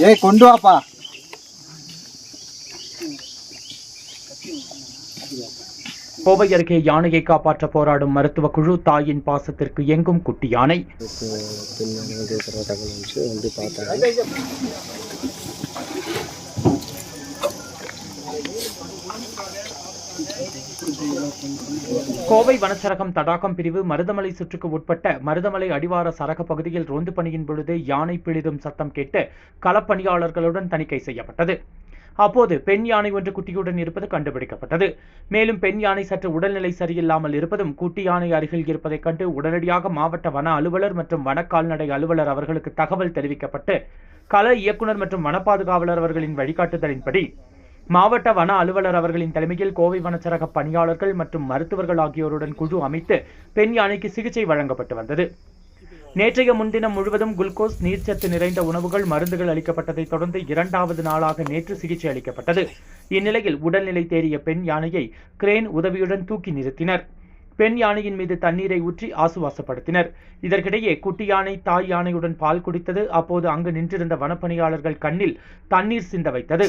ஏய் கொண்டு வாப்பா. கோவை அருகே யானையை காப்பாற்ற போராடும் மருத்துவ குழு தாயின் பாசத்திற்கு எங்கும் குட்டி யானை. பெண் வந்து கோவை வனச்சரகம் தடாகம் பிரிவு மருதமலை சுற்றுக்கு உட்பட்ட மருதமலை அடிவார சரக பகுதியில் ரோந்து பணியின் பொழுது யானை பிழிதும் சத்தம் கேட்டு களப்பணியாளர்களுடன் தணிக்கை செய்யப்பட்டது. அப்போது பெண் யானை ஒன்று குட்டியுடன் இருப்பது கண்டுபிடிக்கப்பட்டது. மேலும் பெண் யானை சற்று உடல்நிலை சரியில்லாமல் இருப்பதும் குட்டி யானை அருகில் இருப்பதைக் கண்டு உடனடியாக மாவட்ட வன அலுவலர் மற்றும் வன கால்நடை அலுவலர் அவர்களுக்கு தகவல் தெரிவிக்கப்பட்டு கள இயக்குனர் மற்றும் வன பாதுகாவலர் அவர்களின் வழிகாட்டுதலின்படி மாவட்ட வன அலுவலர் அவர்களின் தலைமையில் கோவை வனச்சரக பணியாளர்கள் மற்றும் மருத்துவர்கள் ஆகியோருடன் குழு அமைத்து பெண் யானைக்கு சிகிச்சை வழங்கப்பட்டு வந்தது. நேற்றைய முன்தினம் முழுவதும் குளுக்கோஸ் நீர்ச்சத்து நிறைந்த உணவுகள் மருந்துகள் அளிக்கப்பட்டதைத் தொடர்ந்து இரண்டாவது நாளாக நேற்று சிகிச்சை அளிக்கப்பட்டது. இந்நிலையில் உடல்நிலை தேறிய பெண் யானையை கிரேன் உதவியுடன் தூக்கி நிறுத்தினர். பெண் யானையின் மீது தண்ணீரை ஊற்றி ஆசுவாசப்படுத்தினர். இதற்கிடையே குட்டி யானை தாய் யானையுடன் பால் குடித்தது. அப்போது அங்கு நின்றிருந்த வனப்பணியாளர்கள் கண்ணில் தண்ணீர் சிந்த வைத்தது.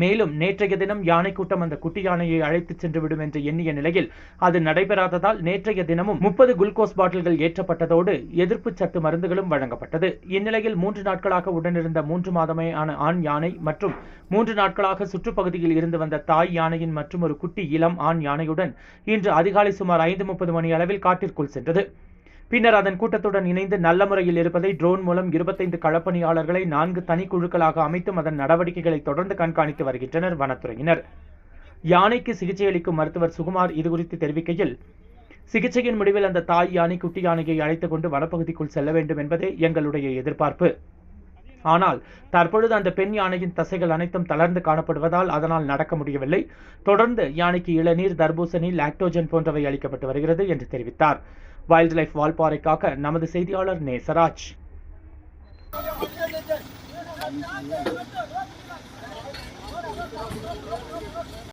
மேலும் நேற்றைய தினம் யானை கூட்டம் அந்த குட்டி யானையை அழைத்துச் சென்றுவிடும் என்று எண்ணிய நிலையில் அது நடைபெறாததால் நேற்றைய தினமும் முப்பது குளுக்கோஸ் பாட்டில்கள் ஏற்றப்பட்டதோடு எதிர்ப்பு சத்து மருந்துகளும் வழங்கப்பட்டது. இந்நிலையில் மூன்று நாட்களாக உடனிருந்த மூன்று மாதமே ஆன ஆண் யானை மற்றும் மூன்று நாட்களாக சுற்றுப்பகுதியில் இருந்து வந்த தாய் யானையின் மற்றும் ஒரு குட்டி இளம் ஆண் யானையுடன் இன்று அதிகாலை சுமார் ஐந்து முப்பது மணி அளவில் காட்டிற்குள் சென்றது. பின்னர் அதன் கூட்டத்துடன் இணைந்து நல்ல முறையில் இருப்பதை ட்ரோன் மூலம் இருபத்தைந்து களப்பணியாளர்களை நான்கு தனிக்குழுக்களாக அமைத்தும் அதன் நடவடிக்கைகளை தொடர்ந்து கண்காணித்து வருகின்றனர் வனத்துறையினர். யானைக்கு சிகிச்சை அளிக்கும் மருத்துவர் சுகுமார் இதுகுறித்து தெரிவிக்கையில் சிகிச்சையின் முடிவில் அந்த தாய் யானை குட்டி யானையை அழைத்துக் கொண்டு வனப்பகுதிக்குள் செல்ல வேண்டும் என்பதே எங்களுடைய எதிர்பார்ப்பு. ஆனால் தற்பொழுது அந்த பெண் யானையின் தசைகள் அனைத்தும் தளர்ந்து காணப்படுவதால் அதனால் நடக்க முடியவில்லை. தொடர்ந்து யானைக்கு இளநீர் தர்பூசணி லாக்டோஜன் போன்றவை அளிக்கப்பட்டு வருகிறது என்று தெரிவித்தார். வைல்ட் லைஃப் வால்பாறைக்காக நமது செய்தியாளர் நேசராஜ்.